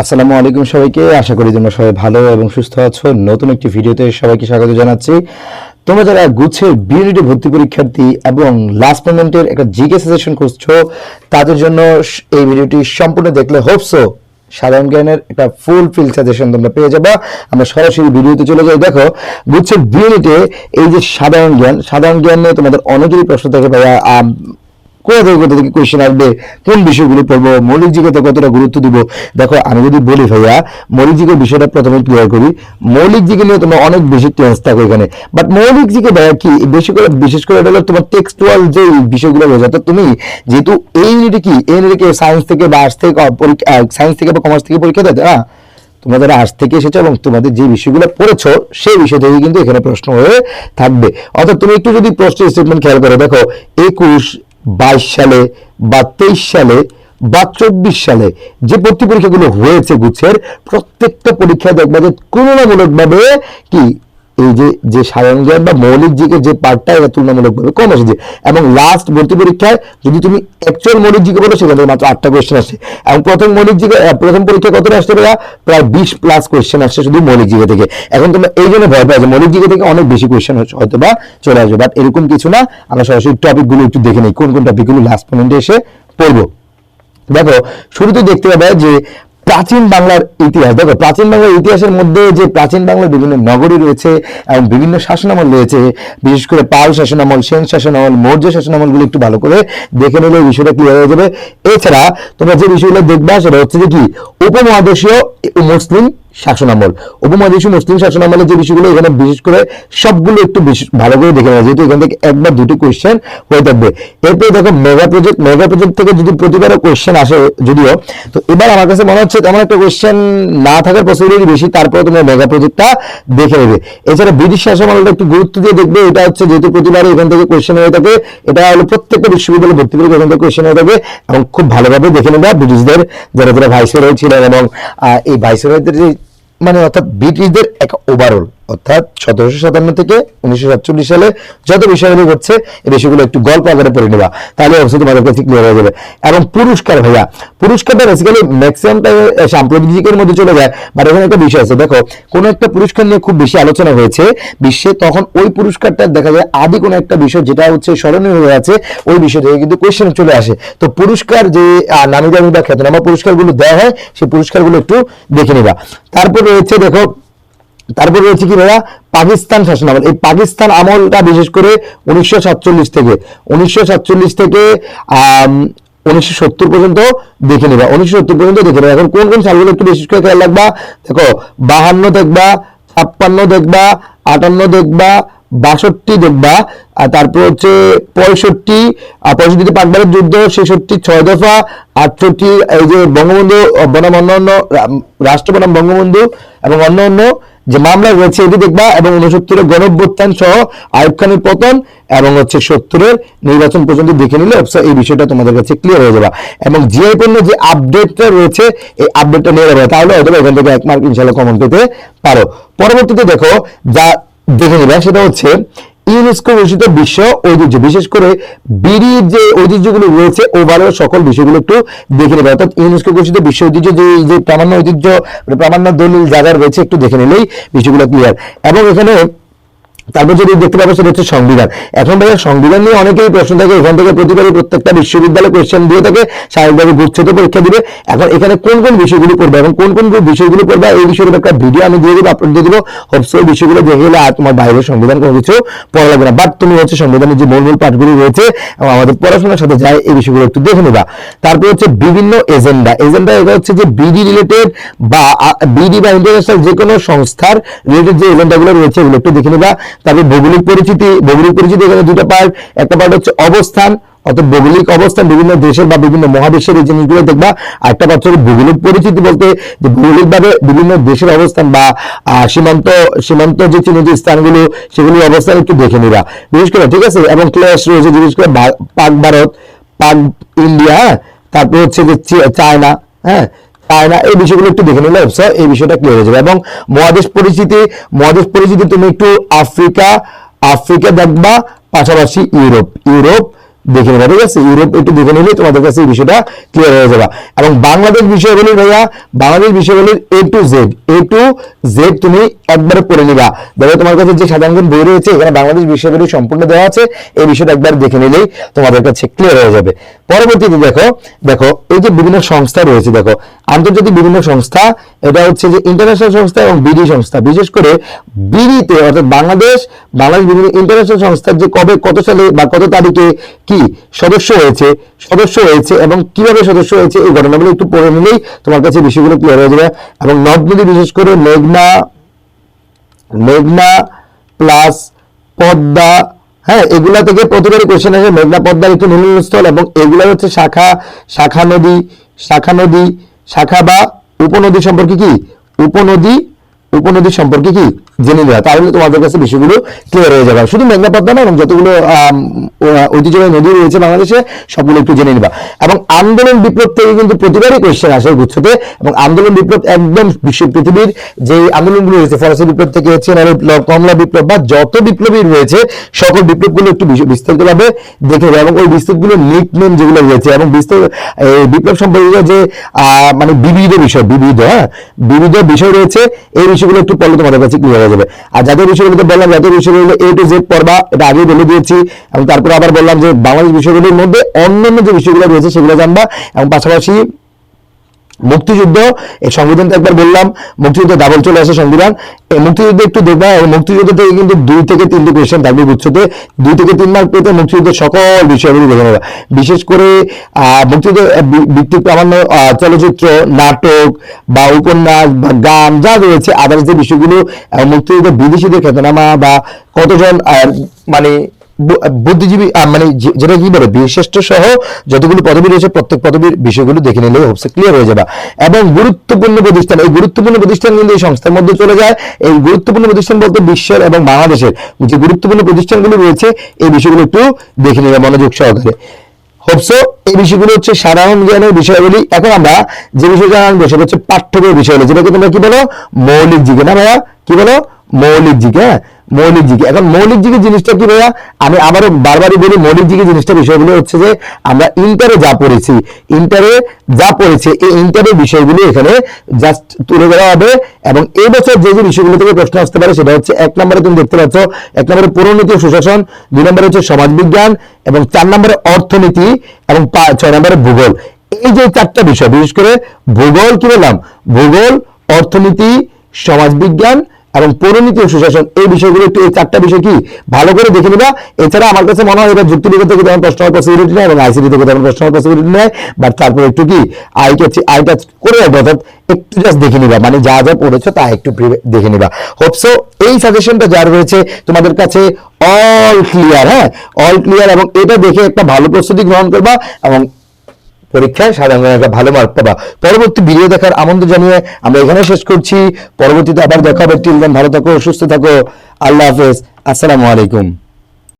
আসসালামু আলাইকুম সবাইকে। আশা করি তোমরা সবাই ভালো এবং সুস্থ আছো। নতুন একটি ভিডিওতে সবাইকে স্বাগত জানাচ্ছি। তোমরা যারা গুছের বিউনিটি ভর্তি পরীক্ষার্থী এবং লাস্ট মোমেন্টের একটা জিকে সাজেশন করছ তাদের জন্য এই ভিডিওটি সম্পূর্ণ দেখলে হোপসো সাধারণ জ্ঞানের একটা ফুল ফিল সাজেশন তোমরা পেয়ে যাবা। আমরা সরাসরি ভিডিওতে চলে যাই। দেখো গুচ্ছের বিউনিটে এই যে সাধারণ জ্ঞান সাধারণ জ্ঞান নিয়ে তোমাদের অনেকেরই প্রশ্ন থাকে ভাইয়া কোথা থেকে কোথা থেকে কোয়েশ্চেন আসবে? কোন বিষয়গুলো পড়ব? মৌলিক জিজ্ঞাতে কতটা গুরুত্ব দিব? দেখো, আমি যদি বলি ভাইয়া মৌলিক জিজ্ঞের বিষয়টা প্রথমে ক্লিয়ার করি। মৌলিক জিজ্ঞে নিয়ে তোমার অনেক বেশি টেন্স থাকে এখানে। বাট মৌলিক জিজ্ঞে ভাইয়া কি, বেশি করে বিশেষ করে এটা হলো তোমার টেক্সটুয়াল যে বিষয়গুলো রয়েছে অর্থাৎ তুমি যেহেতু এই ইউনিটে কি? এই ইউনিটে কি সায়েন্স থেকে বা আর্টস থেকে সায়েন্স থেকে বা কমার্স থেকে পরীক্ষা দেয় না? তোমরা যারা আর্টস থেকে এসেছ এবং তোমাদের যে বিষয়গুলো পড়েছো, সেই বিষয় থেকে কিন্তু এখানে প্রশ্ন হয়ে থাকবে। অর্থাৎ তুমি একটু যদি প্রশ্নের স্টেটমেন্ট খেয়াল করো, দেখো, একুশ বাইশ সালে বা তেইশ সালে বা চব্বিশ সালে যে ভর্তি পরীক্ষাগুলো হয়েছে গুছের প্রত্যেকটা পরীক্ষায় দেখবে যে তুলনামূলকভাবে কি এই যে যে সাধারণ জ্ঞান বা মৌলিক জিকে যে পার্টটা এটা তুলনামূলকভাবে কম এসেছে এবং লাস্ট ভর্তি পরীক্ষায় যদি তুমি অ্যাকচুয়াল মৌলিক জিকে বলো, সেখান মাত্র আটটা কোয়েশ্চেন আসে। এবং প্রথম মৌলিক জিকে প্রথম পরীক্ষা কতটা আসতে পারে? প্রায় বিশ প্লাস কোয়েশ্চেন আসছে শুধু মৌলিক জিকে থেকে। এখন তোমরা এই জন্য ভয় পাই যে, মৌলিক জিকে থেকে অনেক বেশি কোয়েশ্চেন হয়তো বা চলে আসবে। বাট এরকম কিছু না। আমরা সরাসরি টপিকগুলো একটু দেখে নিই, কোন কোন টপিকগুলো লাস্ট পয়েন্টে এসে পড়ব। দেখো, শুরুতে দেখতে পাবে যে প্রাচীন বাংলার ইতিহাস। দেখো, প্রাচীন বাংলার ইতিহাসের মধ্যে যে প্রাচীন বাংলার বিভিন্ন নগরী রয়েছে এবং বিভিন্ন শাসনামল রয়েছে, বিশেষ করে পাল শাসনামল, সেন শাসনামল, মৌর্য শাসনামলগুলো একটু ভালো করে দেখে নিলে এই বিষয়টা ক্লিয়ার হয়ে যাবে। এছাড়া তোমরা যে বিষয়গুলো দেখবা, সেটা হচ্ছে যে কি? উপমহাদেশীয় মুসলিম শাসনামল। উপমহাদেশীয় মুসলিম শাসনামলের যে বিষয়গুলো, এখানে বিশেষ করে সবগুলো একটু ভালো করে দেখে নেওয়া যেহেতু এখান থেকে একবার দুটি কোয়েশ্চেন হয়ে থাকবে। এরপরে দেখো মেগা প্রজেক্ট মেগা প্রজেক্ট থেকে যদি প্রতিবারও কোয়েশ্চেন আসে যদিও, তো এবার আমার কাছে মনে হচ্ছে তেমন একটা কোয়েশ্চেন না থাকার পসিবিলিটি বেশি, তারপরে তোমরা মেগা প্রজেক্টটা দেখে নেবে। এছাড়া ব্রিটিশ শাসনামলটা একটু গুরুত্ব দিয়ে দেখবে, এটা হচ্ছে যেহেতু প্রতিবারই এখান থেকে কোয়েশ্চেন হয়ে থাকে, এটা হলো প্রত্যেকটা বিশ্ববিদ্যালয়ে ভর্তি করে এখান থেকে কোয়েশ্চেন হয়ে থাকে, এবং খুব ভালোভাবে দেখে নেবে ব্রিটিশদের, যারা যারা ভাইসরয় ছিলেন এবং এই ভাইসরয়দের যে মানে অর্থাৎ ব্রিটিশদের এক ওভারঅল অর্থাৎ সতেরোশো সাতান্ন থেকে উনিশশো সাতচল্লিশ সালে যত বিষয়গুলো ঘটছে, এই বিষয়গুলো একটু গল্প আকারে পড়ে নেবা। তাহলে অবশ্যই তোমাদের কাছে ক্লিয়ার হয়ে যাবে। এবং পুরস্কার ভাইয়া পুরস্কারটা বেসিক্যালি ম্যাক্সিমাম সাম্প্রতিক দিকের মধ্যে চলে যায়। বাট এখানে একটা বিষয় আছে, দেখো, কোনো একটা পুরস্কার নিয়ে খুব বেশি আলোচনা হয়েছে, বিশ্বে তখন ওই পুরস্কারটা দেখা যায় আদি কোনো একটা বিষয় যেটা হচ্ছে স্মরণীয় হয়ে আছে, ওই বিষয় থেকে কিন্তু কোয়েশ্চেন চলে আসে। তো পুরস্কার যে নামি দামি বা খ্যাতনামা পুরস্কারগুলো দেওয়া হয়, সেই পুরস্কারগুলো একটু দেখে নিবা। তারপর রয়েছে, দেখো তারপর রয়েছে কি ভাইয়া? পাকিস্তান শাসন এই পাকিস্তান আমলটা বিশেষ করে উনিশশো সাতচল্লিশ থেকে, উনিশশো সাতচল্লিশ থেকে উনিশশো সত্তর পর্যন্ত দেখে নেবা। উনিশশো সত্তর পর্যন্ত দেখে নেবা। এখন কোন কোন সালগুলো একটু বিশেষ করে খেয়াল রাখবা? দেখো, বাহান্ন দেখবা, ছাপ্পান্ন দেখবা, আটান্ন দেখবা, বাষট্টি দেখবা, আর তারপর হচ্ছে পঁয়ষট্টি, আর পঁয়ষট্টিতে পাকবারের যুদ্ধ ছেষট্টি ছয় দফা, আটষট্টি, এই যে বঙ্গবন্ধু, বনাম অন্য অন্য রাষ্ট্র বনাম বঙ্গবন্ধু এবং অন্য অন্য যে মামলা রয়েছে এটি দেখবা, এবং উনসত্তরের গণভ্যুত্থান সহ আয়ুব খানের পতন এবং হচ্ছে সত্তরের নির্বাচন পর্যন্ত দেখে নিলে এই বিষয়টা তোমাদের কাছে ক্লিয়ার হয়ে যাবে। এবং জিআই পণ্য যে আপডেটটা রয়েছে, এই আপডেটটা নিয়ে যাবে, তাহলে হয়তো এখান থেকে এক মার্ক ইনশাল্লাহ কমন পেতে পারো। পরবর্তীতে দেখো, যা দেখে নেবে, সেটা হচ্ছে ইউনেস্কো ঘোষিত বিশ্ব ঐতিহ্য, বিশেষ করে বিড়ির যে ঐতিহ্যগুলো রয়েছে ওভারঅল সকল বিষয়গুলো একটু দেখে নেবে। অর্থাৎ ইউনেস্কো ঘোষিত বিশ্ব ঐতিহ্য যে যে প্রামাণ্য ঐতিহ্য, প্রামাণ্য দলিল জায়গা রয়েছে, একটু দেখে নিলেই বিষয়গুলো ক্লিয়ার এবং এখানে তারপর যদি দেখতে পাবো সেটা হচ্ছে সংবিধান। এখন ভাইয়া সংবিধান নিয়ে অনেকেই প্রশ্ন থাকে, এখান থেকে প্রতিবারই প্রত্যেকটা বিশ্ববিদ্যালয় কোয়েশ্চেন দিয়ে থাকে স্বাভাবিকভাবে গুচ্ছিত পরীক্ষা দিবে। এখন এখানে কোন কোন বিষয়গুলি পড়বে এবং কোন কোন বিষয়গুলি পড়বে, এই বিষয়ের একটা ভিডিও আমি দিয়ে দেবো আপলোড দিয়ে দেবো। হোপস ওই বিষয়গুলো দেখে গেলে আর তোমার বাইরের সংবিধান কোনো কিছু পড়া লাগবে না। বাট তুমি হচ্ছে সংবিধানের যে মূল মূল পাঠগুলো রয়েছে, এবং আমাদের পড়াশোনার সাথে যায়, এই বিষয়গুলো একটু দেখে নেবা। তারপর হচ্ছে বিভিন্ন এজেন্ডা এজেন্ডা এটা হচ্ছে যে বিডি রিলেটেড বা বিডি বা ইন্টারন্যাশনাল যে কোনো সংস্থার রিলেটেড যে এজেন্ডাগুলো রয়েছে, এগুলো একটু দেখে নেবা। তারপর ভৌগোলিক পরিচিতি ভৌগোলিক পরিচিতি এখানে দুটো পার্ট একটা পার্ট হচ্ছে অবস্থান, অর্থাৎ ভৌগোলিক অবস্থান, বিভিন্ন দেশের বা বিভিন্ন মহাদেশের এই জিনিসগুলো দেখবা। আর একটা হচ্ছে ভৌগোলিক পরিচিতি বলতে যে ভৌগোলিকভাবে বিভিন্ন দেশের অবস্থান বা সীমান্ত সীমান্ত যে চিহ্নিত স্থানগুলো, সেগুলির অবস্থান একটু দেখে নিবা। বিশেষ করে, ঠিক আছে? এবং ক্লাস রয়েছে, বিশেষ করে পাক ভারত, পাক ইন্ডিয়া হ্যাঁ? তারপর হচ্ছে যে চায়না হ্যাঁ? চায়না এই বিষয়গুলো একটু দেখে নিলে এই বিষয়টা ক্লিয়ার হয়ে যাবে। এবং মহাদেশ পরিচিতি মহাদেশ পরিচিতি তুমি একটু আফ্রিকা আফ্রিকা দেখবা, পাশাপাশি ইউরোপ। ইউরোপ দেখে নেবা। ঠিক আছে? ইউরোপ একটু দেখে নিলে তোমাদের কাছে এই বিষয়টা ক্লিয়ার হয়ে যাবে। এবং বাংলাদেশ বিষয়গুলির ভাইয়া, বাংলাদেশ বিষয়গুলির A to Z A to Z তুমি একবারে পড়ে নিবা। দেখো, তোমার কাছে যে সাধারণ বই রয়েছে, এখানে বাংলাদেশ বিষয়গুলি সম্পূর্ণ দেওয়া আছে। এই বিষয়টা একবার দেখে নিলেই তোমাদের কাছে ক্লিয়ার হয়ে যাবে। পরবর্তীতে দেখো দেখো, এই যে বিভিন্ন সংস্থা রয়েছে, দেখো, আন্তর্জাতিক বিভিন্ন সংস্থা, এটা হচ্ছে যে ইন্টারন্যাশনাল সংস্থা এবং বিডি সংস্থা। বিশেষ করে বিডিতে অর্থাৎ বাংলাদেশ বাংলাদেশ বিভিন্ন ইন্টারন্যাশনাল সংস্থার যে কবে, কত সালে বা কত তারিখে কি সদস্য হয়েছে সদস্য হয়েছে এবং কীভাবে সদস্য হয়েছে এই ঘটনাগুলো একটু পড়ে নিলেই তোমার কাছে বিষয়গুলো ক্লিয়ার হয়ে যাবে। এবং নদ নদী বিশেষ করে মেঘনা মেঘনা প্লাস পদ্মা হ্যাঁ এগুলা থেকে প্রতিবারই কোশ্চেন আসে। মেঘনা পদ্মার একটু মিলনস্থল এবং এগুলা হচ্ছে শাখা শাখা নদী শাখা নদী, শাখা বা উপনদী সম্পর্কে কি? উপনদী উপনদী সম্পর্কে কি জেনে নেওয়া? তাহলে তোমাদের কাছে বিষয়গুলো ক্লিয়ার হয়ে যাবে। শুধু মেঘনা পদ্মা না এবং যতগুলো ঐতিহ্যবাহী নদী রয়েছে বাংলাদেশে, সবগুলো একটু জেনে নিবা। এবং আন্দোলন বিপ্লব থেকে কিন্তু প্রতিবারই কোয়েশ্চেন আসে গুচ্ছতে। এবং আন্দোলন বিপ্লব একদম বিশ্ব পৃথিবীর যে আন্দোলনগুলো রয়েছে, ফরাসি বিপ্লব থেকে বিপ্লব কমলা বিপ্লব বা যত বিপ্লবী রয়েছে, সকল বিপ্লবগুলো একটু বিস্তারিতভাবে দেখে নেবে এবং ওই বিস্তারিতগুলো নিকনেম যেগুলো রয়েছে, এবং বিস্তারিত এই বিপ্লব সম্পর্কিত যে মানে বিবিধ বিষয়, বিবিধ হ্যাঁ? বিবিধ বিষয় রয়েছে, এই বিষয়গুলো একটু পড়লে তোমাদের কাছে ক্লিয়ার হয়ে যাবে। আর যাদের বিষয়গুলোতে বললাম, যাদের বিষয়গুলো এ টু জেড পড়বা, এটা আগেই বলে দিয়েছি। এবং তারপরে আবার বললাম যে বাংলাদেশ বিষয়গুলির মধ্যে অন্যান্য যে বিষয়গুলো রয়েছে, সেগুলো জানবা। এবং পাশাপাশি মুক্তিযুদ্ধ, এই সংবিধানটা একবার বললাম, মুক্তিযুদ্ধ ডাবল চলে আসে সংবিধান। এই মুক্তিযুদ্ধ একটু দেখবা মুক্তিযুদ্ধ থেকে কিন্তু দুই থেকে তিনটি কোয়েশ্চেন থাকবে গুচ্ছতে দুই থেকে তিন মার্ক পেতে মুক্তিযুদ্ধের সকল বিষয়গুলি দেখে নেবা। বিশেষ করে মুক্তিযুদ্ধ ভিত্তিক প্রামাণ্য চলচ্চিত্র, নাটক বা উপন্যাস বা গান যা রয়েছে আদার্স যে বিষয়গুলো মুক্তিযুদ্ধ বিদেশিদের খ্যাতনামা বা কতজন মানে বুদ্ধিজীবী মানে যেটা কি বলে, বীরশ্রেষ্ঠ সহ যতগুলো পদবি রয়েছে, প্রত্যেক পদবীর বিষয়গুলো দেখে নিলে হোপসে ক্লিয়ার হয়ে যাবে। এবং গুরুত্বপূর্ণ প্রতিষ্ঠান, এই গুরুত্বপূর্ণ প্রতিষ্ঠান কিন্তু এই সংস্থার মধ্যে চলে যায়। এই গুরুত্বপূর্ণ প্রতিষ্ঠান বলতে বিশ্বের এবং বাংলাদেশের। যে গুরুত্বপূর্ণ প্রতিষ্ঠানগুলো রয়েছে, এই বিষয়গুলো একটু দেখে নেবে মনোযোগ সহকারে। হোপসো এই বিষয়গুলো হচ্ছে সাধারণ জ্ঞানের বিষয়গুলি। এখন আমরা যে বিষয় জানব, সেটা হচ্ছে পাঠ্যবই বিষয়গুলো, যেটাকে তোমরা কি বলো? মৌলিক জিজ্ঞে না ভাইয়া, কি বলো? মৌলিক জিজ্ঞে হ্যাঁ মৌলিক জিজ্ঞে এখন মৌলিক জিজ্ঞে জিনিসটা কি ভাইয়া? আমি আবারও বারবারই বলি মৌলিক জিজ্ঞে জিনিসটা, বিষয়গুলো হচ্ছে যে আমরা ইন্টারে যা পড়েছি, ইন্টারে যা পড়েছি, এই ইন্টারের বিষয়গুলো এখানে জাস্ট তুলে ধরা হবে। এবং এই বছর যে যে বিষয়গুলো থেকে প্রশ্ন আসতে পারে, সেটা হচ্ছে এক নম্বরে তুমি দেখতে পাচ্ছ, এক নম্বরে পুরনীতি সুশাসন, দুই নম্বরে হচ্ছে সমাজবিজ্ঞান, এবং চার নম্বরে অর্থনীতি, এবং ছয় নম্বরে ভূগোল। এই যে চারটা বিষয়, বিশেষ করে ভূগোল কি বললাম? ভূগোল, অর্থনীতি, সমাজবিজ্ঞান এবং পরিণীতি ও সুশাসন, এই বিষয়গুলো একটু, এই চারটা বিষয় কি ভালো করে দেখে নিবা? এছাড়া আমার কাছে মনে হয় এটা যুক্তিবিজ্ঞান থেকে তেমন প্রশ্ন হওয়ার পসিবিলিটি নেই এবং আইসিডি থেকে তেমন প্রশ্ন হওয়ার পসিবিলিটি নেই। বাট তারপরে একটু কি আইটা আইটা করে রাখব, অর্থাৎ একটু জাস্ট দেখে নিবা। মানে যা যা পড়েছো তা একটু দেখে নিবা। হোপসো এই সাজেশনটা যার রয়েছে তোমাদের কাছে অল ক্লিয়ার হ্যাঁ? অল ক্লিয়ার এবং এটা দেখে একটা ভালো প্রস্তুতি গ্রহণ করবা এবং পরীক্ষায় সাধারণ একটা ভালো মার্ক পাবা। পরবর্তী ভিডিও দেখার আমন্ত্রণ জানিয়ে আমরা এখানে শেষ করছি। পরবর্তীতে আবার দেখা হবে। টিল ভালো থাকো, সুস্থ থাকো। আল্লাহ হাফেজ। আসসালামু আলাইকুম।